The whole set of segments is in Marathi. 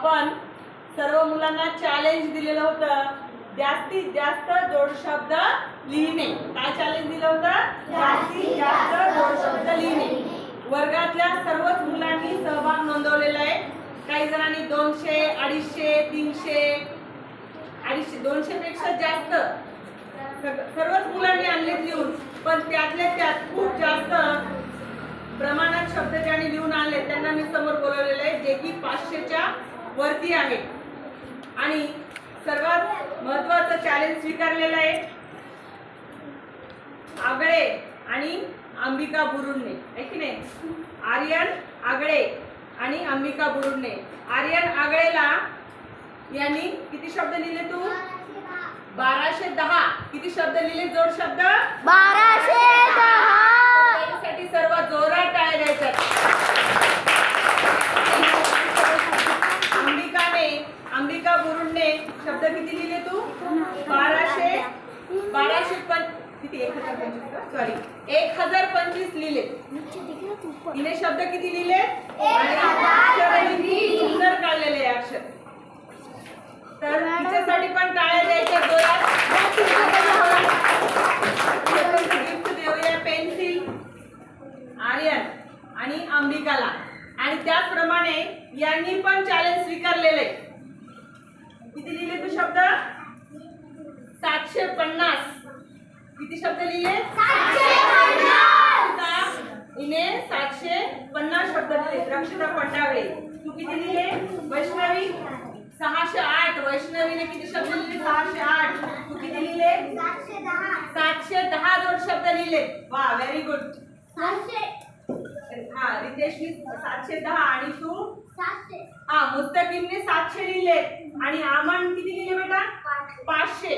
आपण सर्व मुलांना चॅलेंज दिलेलं होतं. जास्तीत जास्त जोड शब्द लिहिणे. काय चॅलेंज दिलं होतं? जास्तीत जास्त जोड शब्द लिहिणे. वर्गातल्या सर्वच मुलांनी सहभाग नोंदवलेला आहे. काही जणांनी दोनशे अडीचशे तीनशे अडीचशे दोनशे पेक्षा जास्त सर्वच मुलांनी आणले लिहून. पण त्यातल्या त्यात खूप जास्त प्रमाणात शब्द ज्यांनी लिहून आणले त्यांना मी समोर बोलवलेलं आहे जे की पाचशेच्या वरती आहे. आणि सर्वात महत्वाचं चॅलेंज स्वीकारलेलं आहे. आगळे आणि अंबिका बुरुडने. आहे की नाही? आर्यन आगळे आणि अंबिका बुरुडने. आर्यन आगळेला यांनी किती शब्द लिहिले तू? बाराशे दहा. किती शब्द लिहिले? जोड शब्द? बाराशे दहा त्यासाठी सर्वात जोरात टाळ्या द्यायच्यात अंबिकाने अंबिका बुरुंडने शब्द किती लिहिले तू? बाराशे? बाराशे पण किती? एक हजार पंचवीस सॉरी एक हजार पंचवीस लिहिले. तिने शब्द किती लिहिले? सुंदर काढलेले अक्षर. तर तिच्यासाठी पण टाळ्या द्यायच्या गिफ्ट देऊया पेन्सिल आर्यन आणि अंबिकाला. आणि त्याचप्रमाणे यांनी पण चॅलेंज तू शब्द? सातशे पन्नास. किती शब्द लिहिले? हिने सातशे पन्नास शब्द लिहिले. रक्षिता पंडागळे तू किती लिहिले? वैष्णवी. सहाशे आठ. वैष्णवीने किती शब्द लिहिले? सहाशे आठ. तू किती लिहिले? सातशे दहा. जोड शब्द लिहिले. वा व्हेरी गुड हा रितेशनी सातशे दहा आणि तू? हा मुस्तकीमने सातशे लिहिले. आणि आमान किती लिहिले बेटा? पाचशे.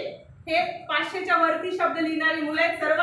हे पाचशेच्या वरती शब्द लिहिणारी मुलं आहेत. सर्व